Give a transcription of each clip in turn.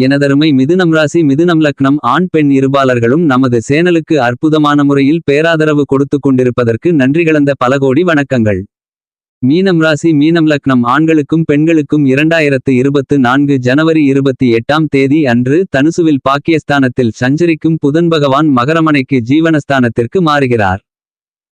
எனதருமை மிதுனம் ராசி மிதுனம் லக்னம் ஆண் பெண் இருபாளர்களும் நமது சேனலுக்கு அற்புதமான முறையில் பேராதரவு கொடுத்து கொண்டிருப்பதற்கு நன்றிகளந்த பல கோடி வணக்கங்கள். மீனம் ராசி மீனம் லக்னம் ஆண்களுக்கும் பெண்களுக்கும் இரண்டாயிரத்து இருபத்து நான்கு ஜனவரி இருபத்தி எட்டாம் தேதி அன்று தனுசுவில் பாக்கியஸ்தானத்தில் சஞ்சரிக்கும் புதன் பகவான் மகரமனைக்கு ஜீவனஸ்தானத்திற்கு மாறுகிறார்.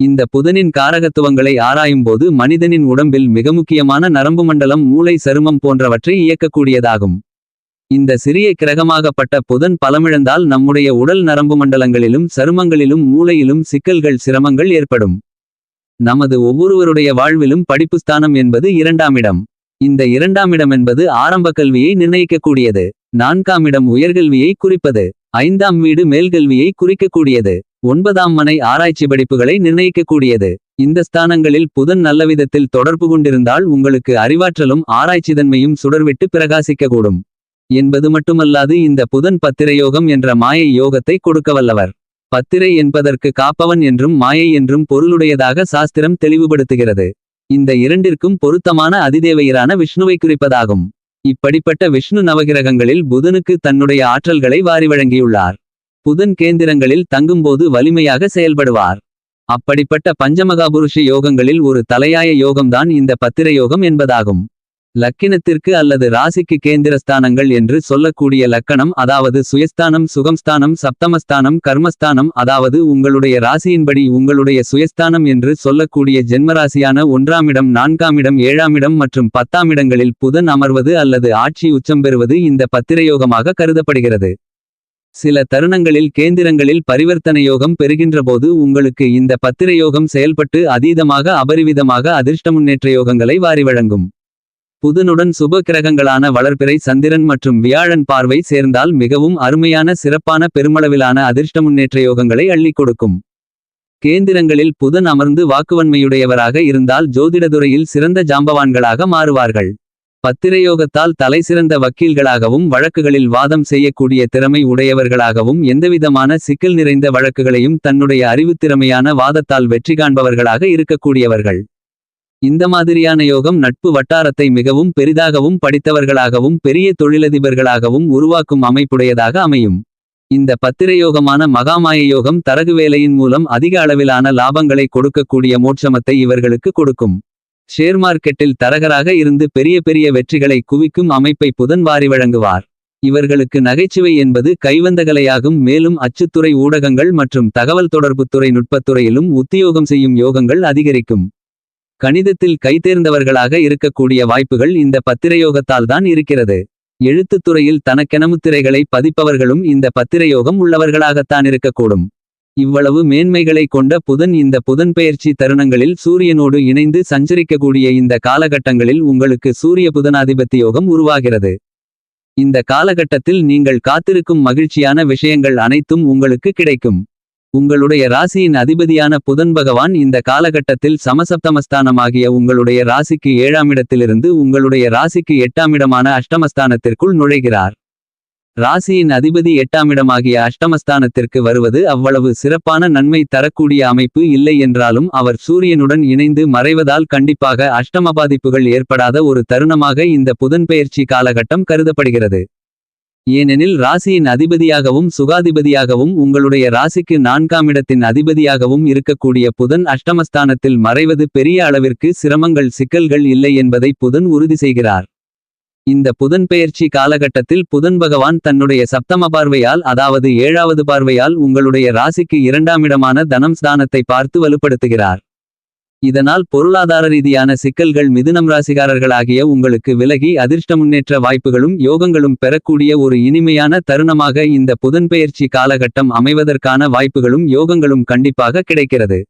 இந்த புதனின் காரகத்துவங்களை ஆராயும்போது மனிதனின் உடம்பில் மிக முக்கியமான நரம்பு மண்டலம் மூளை சருமம் போன்றவற்றை இயக்கக்கூடியதாகும். இந்த சிறிய கிரகமாகப்பட்ட புதன் பலமிழந்தால் நம்முடைய உடல் நரம்பு மண்டலங்களிலும் சருமங்களிலும் மூளையிலும் சிக்கல்கள் சிரமங்கள் ஏற்படும். நமது ஒவ்வொருவருடைய வாழ்விலும் படிப்புஸ்தானம் என்பது இரண்டாம் இடம். இந்த இரண்டாம் இடம் என்பது ஆரம்ப கல்வியை நிர்ணயிக்கக்கூடியது. நான்காம் இடம் உயர்கல்வியை குறிப்பது. ஐந்தாம் வீடு மேல்கல்வியை குறிக்கக்கூடியது. ஒன்பதாம் மனை ஆராய்ச்சி படிப்புகளை நிர்ணயிக்கக்கூடியது. இந்த ஸ்தானங்களில் புதன் நல்லவிதத்தில் தொடர்பு கொண்டிருந்தால் உங்களுக்கு அறிவாற்றலும் ஆராய்ச்சிதன்மையும் சுடர்விட்டு பிரகாசிக்கக்கூடும். என்பது மட்டுமல்லாது இந்த புதன் பத்திரயோகம் என்ற மாயை யோகத்தை கொடுக்க வல்லவர். பத்திரை என்பதற்கு காப்பவன் என்றும் மாயை என்றும் பொருளுடையதாக சாஸ்திரம் தெளிவுபடுத்துகிறது. இந்த இரண்டிற்கும் பொருத்தமான அதிதேவையரான விஷ்ணுவை குறிப்பதாகும். இப்படிப்பட்ட விஷ்ணு நவகிரகங்களில் புதனுக்கு தன்னுடைய ஆற்றல்களை வாரி வழங்கியுள்ளார். புதன் கேந்திரங்களில் தங்கும்போது வலிமையாக செயல்படுவார். அப்படிப்பட்ட பஞ்சமகாபுருஷ யோகங்களில் ஒரு தலையாய யோகம்தான் இந்த பத்திர யோகம் என்பதாகும். லக்கினத்திற்கு அல்லது ராசிக்கு கேந்திரஸ்தானங்கள் என்று சொல்லக்கூடிய லக்கணம் அதாவது சுயஸ்தானம் சுகம்ஸ்தானம் சப்தமஸ்தானம் கர்மஸ்தானம் அதாவது உங்களுடைய ராசியின்படி உங்களுடைய சுயஸ்தானம் என்று சொல்லக்கூடிய ஜென்மராசியான ஒன்றாமிடம் நான்காமிடம் ஏழாமிடம் மற்றும் பத்தாமிடங்களில் புதன் அமர்வது அல்லது ஆட்சி உச்சம் பெறுவது இந்த பத்திரயோகமாக கருதப்படுகிறது. சில தருணங்களில் கேந்திரங்களில் பரிவர்த்தனை யோகம் பெறுகின்றபோது உங்களுக்கு இந்த பத்திர யோகம் செயல்பட்டு அதீதமாக அபரிவிதமாக அதிர்ஷ்ட முன்னேற்ற யோகங்களை வாரி வழங்கும். புதனுடன் சுப கிரகங்களான வளர்பிறை சந்திரன் மற்றும் வியாழன் பார்வை சேர்ந்தால் மிகவும் அருமையான சிறப்பான பெருமளவிலான அதிர்ஷ்ட முன்னேற்ற யோகங்களை அள்ளிக் கொடுக்கும். கேந்திரங்களில் புதன் அமர்ந்து வாக்குவன்மையுடையவராக இருந்தால் ஜோதிடதுறையில் சிறந்த ஜாம்பவான்களாக மாறுவார்கள். பத்திரயோகத்தால் தலைசிறந்த வக்கீல்களாகவும் வழக்குகளில் வாதம் செய்யக்கூடிய திறமை உடையவர்களாகவும் எந்தவிதமான சிக்கல் நிறைந்த வழக்குகளையும் தன்னுடைய அறிவுத்திறமையான வாதத்தால் வெற்றி காண்பவர்களாக இருக்கக்கூடியவர்கள். இந்த மாதிரியான யோகம் நட்பு வட்டாரத்தை மிகவும் பெரிதாகவும் படித்தவர்களாகவும் பெரிய தொழிலதிபர்களாகவும் உருவாக்கும் அமைப்புடையதாக அமையும். இந்த பத்திரயோகமான மகாமாய யோகம் தரகு வேலையின் மூலம் அதிக அளவிலான லாபங்களை கொடுக்கக்கூடிய மோட்சமத்தை இவர்களுக்கு கொடுக்கும். ஷேர் மார்க்கெட்டில் தரகராக இருந்து பெரிய பெரிய வெற்றிகளை குவிக்கும் அமைப்பை புதன் வாரி வழங்குவார். இவர்களுக்கு நகைச்சுவை என்பது கைவந்தகலையாகும். மேலும் அச்சுத்துறை ஊடகங்கள் மற்றும் தகவல் தொடர்புத்துறை நுட்பத்துறையிலும் உத்தியோகம் செய்யும் யோகங்கள் அதிகரிக்கும். கணிதத்தில் கைதேர்ந்தவர்களாக இருக்கக்கூடிய வாய்ப்புகள் இந்த பத்திரயோகத்தால் தான் இருக்கிறது. எழுத்துத் துறையில் தனக்கெனமுத்திரைகளை பதிப்பவர்களும் இந்த பத்திரயோகம் உள்ளவர்களாகத்தான் இருக்கக்கூடும். இவ்வளவு மேன்மைகளை கொண்ட புதன் இந்த புதன் பெயர்ச்சி தருணங்களில் சூரியனோடு இணைந்து சஞ்சரிக்கக்கூடிய இந்த காலகட்டங்களில் உங்களுக்கு சூரிய புதனாதிபத்தி யோகம் உருவாகிறது. இந்த காலகட்டத்தில் நீங்கள் காத்திருக்கும் மகிழ்ச்சியான விஷயங்கள் அனைத்தும் உங்களுக்கு கிடைக்கும். உங்களுடைய ராசியின் அதிபதியான புதன் பகவான் இந்த காலகட்டத்தில் சமசப்தமஸ்தானமாகிய உங்களுடைய ராசிக்கு ஏழாம் இடத்திலிருந்து உங்களுடைய ராசிக்கு எட்டாமிடமான அஷ்டமஸ்தானத்திற்குள் நுழைகிறார். ராசியின் அதிபதி எட்டாமிடமாகிய அஷ்டமஸ்தானத்திற்கு வருவது அவ்வளவு சிறப்பான நன்மை தரக்கூடிய அமைப்பு இல்லை என்றாலும் அவர் சூரியனுடன் இணைந்து மறைவதால் கண்டிப்பாக அஷ்டம பாதிப்புகள் ஏற்படாத ஒரு தருணமாக இந்த புதன்பெயர்ச்சி காலகட்டம் கருதப்படுகிறது. ஏனெனில் ராசியின் அதிபதியாகவும் சுகாதிபதியாகவும் உங்களுடைய ராசிக்கு நான்காமிடத்தின் அதிபதியாகவும் இருக்கக்கூடிய புதன் அஷ்டமஸ்தானத்தில் மறைவது பெரிய அளவிற்கு சிரமங்கள் சிக்கல்கள் இல்லை என்பதை புதன் உறுதி செய்கிறார். இந்த புதன் பெயர்ச்சி காலகட்டத்தில் புதன் பகவான் தன்னுடைய சப்தம பார்வையால் அதாவது ஏழாவது பார்வையால் உங்களுடைய ராசிக்கு இரண்டாமிடமான தனம் ஸ்தானத்தை பார்த்து வலுப்படுத்துகிறார். இதனால் பொருளாதார ரீதியான சிக்கல்கள் மிதுனம் ராசிகாரர்களாகிய உங்களுக்கு விலகி அதிர்ஷ்ட முன்னேற்ற வாய்ப்புகளும் யோகங்களும் பெறக்கூடிய ஒரு இனிமையான தருணமாக இந்த புதன்பெயர்ச்சி காலகட்டம் அமைவதற்கான வாய்ப்புகளும் யோகங்களும் கண்டிப்பாக கிடைக்கிறது.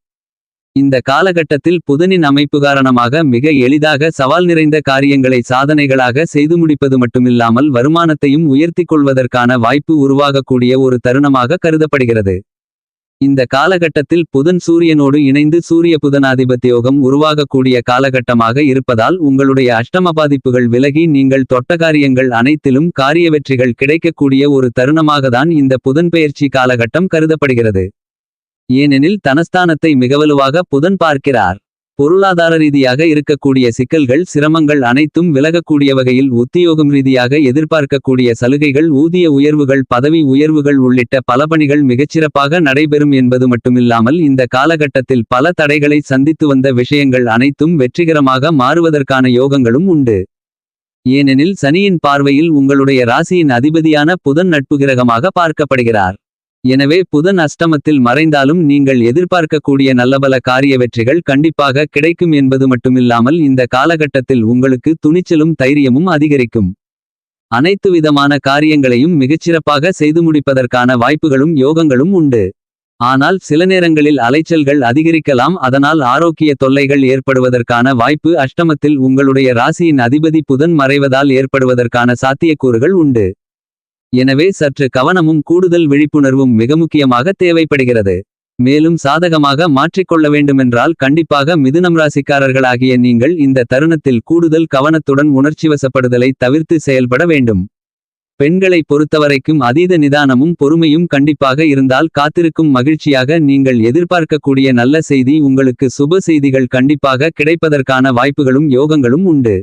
இந்த காலகட்டத்தில் புதனின் அமைப்பு காரணமாக மிக எளிதாக சவால் நிறைந்த காரியங்களை சாதனைகளாக செய்து முடிப்பது மட்டுமில்லாமல் வருமானத்தையும் உயர்த்திக் கொள்வதற்கான வாய்ப்பு உருவாகக்கூடிய ஒரு தருணமாக கருதப்படுகிறது. இந்த காலகட்டத்தில் புதன் சூரியனோடு இணைந்து சூரிய புதனாதிபத்தியோகம் உருவாகக்கூடிய காலகட்டமாக இருப்பதால் உங்களுடைய அஷ்டம பாதிப்புகள் விலகி நீங்கள் தொட்ட காரியங்கள் அனைத்திலும் காரிய வெற்றிகள் கிடைக்கக்கூடிய ஒரு தருணமாகத்தான் இந்த புதன் பெயர்ச்சி காலகட்டம் கருதப்படுகிறது. ஏனெனில் தனஸ்தானத்தை மிகவலுவாக புதன் பார்க்கிறார். பொருளாதார ரீதியாக இருக்கக்கூடிய சிக்கல்கள் சிரமங்கள் அனைத்தும் விலகக்கூடிய வகையில் உத்தியோகம் ரீதியாக எதிர்பார்க்கக்கூடிய சலுகைகள் ஊதிய உயர்வுகள் பதவி உயர்வுகள் உள்ளிட்ட பல பணிகள் மிகச்சிறப்பாக நடைபெறும் என்பது மட்டுமில்லாமல் இந்த காலகட்டத்தில் பல தடைகளை சந்தித்து வந்த விஷயங்கள் அனைத்தும் வெற்றிகரமாக மாறுவதற்கான யோகங்களும் உண்டு. ஏனெனில் சனியின் பார்வையில் உங்களுடைய ராசியின் அதிபதியான புதன் நட்பு கிரகமாக பார்க்கப்படுகிறார். எனவே புதன் அஷ்டமத்தில் மறைந்தாலும் நீங்கள் எதிர்பார்க்கக்கூடிய நல்லபல காரிய வெற்றிகள் கண்டிப்பாக கிடைக்கும் என்பது மட்டுமில்லாமல் இந்த காலகட்டத்தில் உங்களுக்கு துணிச்சலும் தைரியமும் அதிகரிக்கும். அனைத்து விதமான காரியங்களையும் மிகச்சிறப்பாக செய்து முடிப்பதற்கான வாய்ப்புகளும் யோகங்களும் உண்டு. ஆனால் சில நேரங்களில் அலைச்சல்கள் அதிகரிக்கலாம் அதனால் ஆரோக்கிய தொல்லைகள் ஏற்படுவதற்கான வாய்ப்பு அஷ்டமத்தில் உங்களுடைய ராசியின் அதிபதி புதன் மறைவதால் ஏற்படுவதற்கான சாத்தியக்கூறுகள் உண்டு. எனவே சற்று கவனமும் கூடுதல் விழிப்புணர்வும் மிக முக்கியமாக தேவைப்படுகிறது. மேலும் சாதகமாக மாற்றிக்கொள்ள வேண்டுமென்றால் கண்டிப்பாக மிதுனம் ராசிக்காரர்களாகிய நீங்கள் இந்த தருணத்தில் கூடுதல் கவனத்துடன் உணர்ச்சிவசப்படுதலை தவிர்த்து செயல்பட வேண்டும். பெண்களை பொறுத்தவரைக்கும் அதீத நிதானமும் பொறுமையும் கண்டிப்பாக இருந்தால் காத்திருக்கும் மகிழ்ச்சியாக நீங்கள் எதிர்பார்க்கக்கூடிய நல்ல செய்தி உங்களுக்கு சுப செய்திகள் கண்டிப்பாக கிடைப்பதற்கான வாய்ப்புகளும் யோகங்களும் உண்டு.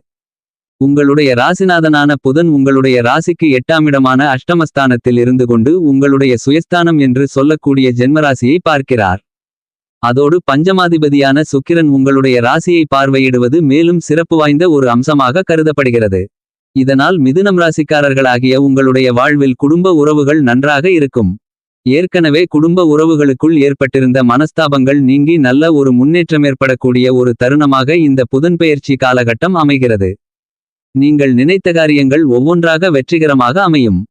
உங்களுடைய ராசிநாதனான புதன் உங்களுடைய ராசிக்கு எட்டாமிடமான அஷ்டமஸ்தானத்தில் இருந்து கொண்டு உங்களுடைய சுயஸ்தானம் என்று சொல்லக்கூடிய ஜென்மராசியை பார்க்கிறார். அதோடு பஞ்சமாதிபதியான சுக்கிரன் உங்களுடைய ராசியை பார்வையிடுவது மேலும் சிறப்பு வாய்ந்த ஒரு அம்சமாக கருதப்படுகிறது. இதனால் மிதுனம் ராசிக்காரர்களாகிய உங்களுடைய வாழ்வில் குடும்ப உறவுகள் நன்றாக இருக்கும். ஏற்கனவே குடும்ப உறவுகளுக்குள் ஏற்பட்டிருந்த மனஸ்தாபங்கள் நீங்கி நல்ல ஒரு முன்னேற்றம் ஏற்படக்கூடிய ஒரு தருணமாக இந்த புதன்பெயர்ச்சி காலகட்டம் அமைகிறது. நீங்கள் நினைத்த காரியங்கள் ஒவ்வொன்றாக வெற்றிகரமாக அமையும்.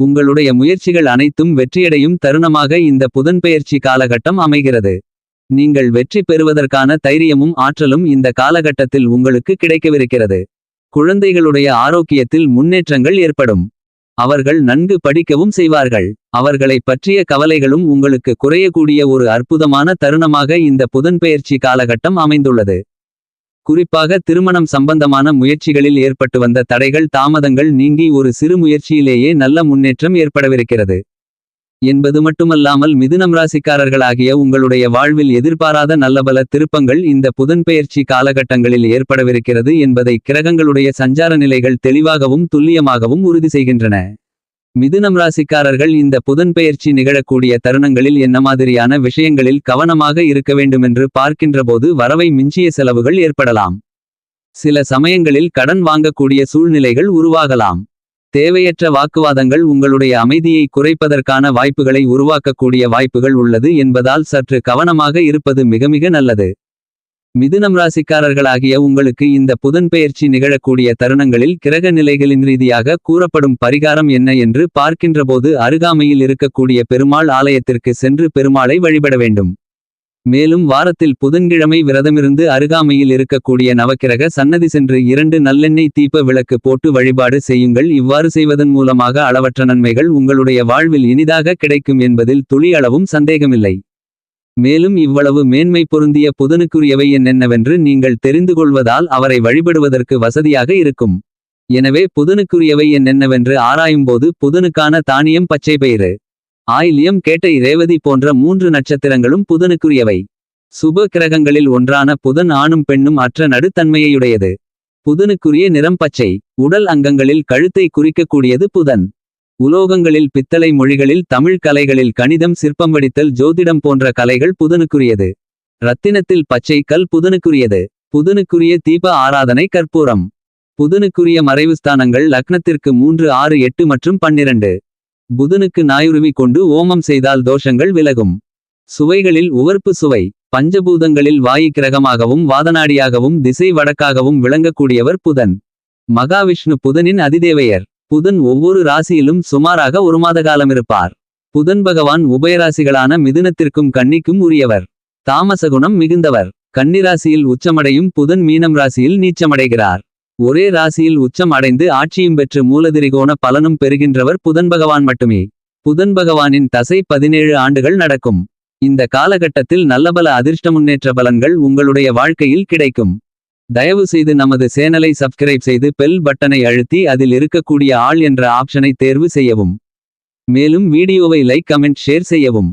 உங்களுடைய முயற்சிகள் அனைத்தும் வெற்றியடையும் தருணமாக இந்த புதன்பெயர்ச்சி காலகட்டம் அமைகிறது. நீங்கள் வெற்றி பெறுவதற்கான தைரியமும் ஆற்றலும் இந்த காலகட்டத்தில் உங்களுக்கு கிடைக்கவிருக்கிறது. குழந்தைகளுடைய ஆரோக்கியத்தில் முன்னேற்றங்கள் ஏற்படும். அவர்கள் நன்கு படிக்கவும் செய்வார்கள். அவர்களைப் பற்றிய கவலைகளும் உங்களுக்கு குறையக்கூடிய ஒரு அற்புதமான தருணமாக இந்த புதன்பெயர்ச்சி காலகட்டம் அமைந்துள்ளது. குறிப்பாக திருமணம் சம்பந்தமான முயற்சிகளில் ஏற்பட்டு வந்த தடைகள் தாமதங்கள் நீங்கி ஒரு சிறு முயற்சியிலேயே நல்ல முன்னேற்றம் ஏற்படவிருக்கிறது. என்பது மட்டுமல்லாமல் மிதுனம் ராசிக்காரர்களாகிய உங்களுடைய வாழ்வில் எதிர்பாராத நல்லபல திருப்பங்கள் இந்த புதன்பெயர்ச்சி காலகட்டங்களில் ஏற்படவிருக்கிறது என்பதை கிரகங்களுடைய சஞ்சார நிலைகள் தெளிவாகவும் துல்லியமாகவும் உறுதி செய்கின்றன. மிதுனம் ராசிக்காரர்கள் இந்த புதன்பெயர்ச்சி நிகழக்கூடிய தருணங்களில் என்ன மாதிரியான விஷயங்களில் கவனமாக இருக்க வேண்டுமென்று பார்க்கின்றபோது வரவை மிஞ்சிய செலவுகள் ஏற்படலாம். சில சமயங்களில் கடன் வாங்கக்கூடிய சூழ்நிலைகள் உருவாகலாம். தேவையற்ற வாக்குவாதங்கள் உங்களுடைய அமைதியை குறைப்பதற்கான வாய்ப்புகளை உருவாக்கக்கூடிய வாய்ப்புகள் உள்ளது என்பதால் சற்று கவனமாக இருப்பது மிக மிக நல்லது. மிதுனம் ராசிக்காரர்களாகிய உங்களுக்கு இந்த புதன்பெயர்ச்சி நிகழக்கூடிய தருணங்களில் கிரக நிலைகளின் ரீதியாக கூறப்படும் பரிகாரம் என்ன என்று பார்க்கின்றபோது அருகாமையில் இருக்கக்கூடிய பெருமாள் ஆலயத்திற்கு சென்று பெருமாளை வழிபட வேண்டும். மேலும் வாரத்தில் புதன்கிழமை விரதமிருந்து அருகாமையில் இருக்கக்கூடிய நவக்கிரக சன்னதி சென்று இரண்டு நல்லெண்ணெய் தீப விளக்கு போட்டு வழிபாடு செய்யுங்கள் இவ்வாறு செய்வதன் மூலமாக அளவற்ற நன்மைகள் உங்களுடைய வாழ்வில் இனிதாக கிடைக்கும் என்பதில் துளி அளவும் சந்தேகமில்லை. மேலும் இவ்வளவு மேன்மை பொருந்திய புதனுக்குரியவை என்னென்னவென்று நீங்கள் தெரிந்து கொள்வதால் அவரை வழிபடுவதற்கு வசதியாக இருக்கும். எனவே புதனுக்குரியவை என்னென்னவென்று ஆராயும்போது புதனுக்கான தானியம் பச்சை பயிறு ஆயில்யம் கேட்டை ரேவதி போன்ற மூன்று நட்சத்திரங்களும் புதனுக்குரியவை. சுப கிரகங்களில் ஒன்றான புதன் ஆணும் பெண்ணும் அற்ற நடுத்தன்மையுடையது. புதனுக்குரிய நிறம் பச்சை உடல் அங்கங்களில் கழுத்தை குறிக்கக்கூடியது புதன். உலோகங்களில் பித்தளை மொழிகளில் தமிழ் கலைகளில் கணிதம் சிற்பம் வடித்தல் ஜோதிடம் போன்ற கலைகள் புதனுக்குரியது. ரத்தினத்தில் பச்சை கல் புதனுக்குரியது. புதனுக்குரிய தீப ஆராதனை கற்பூரம். புதனுக்குரிய மறைவுஸ்தானங்கள் லக்னத்திற்கு மூன்று ஆறு எட்டு மற்றும் பன்னிரண்டு. புதனுக்கு நாயுருவி கொண்டு ஓமம் செய்தால் தோஷங்கள் விலகும். சுவைகளில் உவர்ப்பு சுவை பஞ்சபூதங்களில் வாயு கிரகமாகவும் வாதநாடியாகவும் திசை வடக்காகவும் விளங்கக்கூடியவர் புதன். மகாவிஷ்ணு புதனின் அதிதேவையர். புதன் ஒவ்வொரு ராசியிலும் சுமாராக ஒரு மாத காலமிருப்பார். புதன் பகவான் உபயராசிகளான மிதுனத்திற்கும் கன்னிக்கும் உரியவர். தாமசகுணம் மிகுந்தவர். கன்னிராசியில் உச்சமடையும் புதன் மீனம் ராசியில் நீச்சமடைகிறார். ஒரே ராசியில் உச்சம் அடைந்து ஆட்சியும் பெற்று மூலதிரிகோண பலனும் பெறுகின்றவர் புதன் பகவான் மட்டுமே. புதன் பகவானின் தசை பதினேழு ஆண்டுகள் நடக்கும். இந்த காலகட்டத்தில் நல்லபல அதிர்ஷ்ட முன்னேற்ற பலன்கள் உங்களுடைய வாழ்க்கையில் கிடைக்கும். தயவு செய்து நமது சேனலை சப்ஸ்கிரைப் செய்து பெல் பட்டனை அழுத்தி அதில் இருக்கக்கூடிய ஆள் என்ற ஆப்ஷனை தேர்வு செய்யவும். மேலும் வீடியோவை லைக் கமெண்ட் ஷேர் செய்யவும்.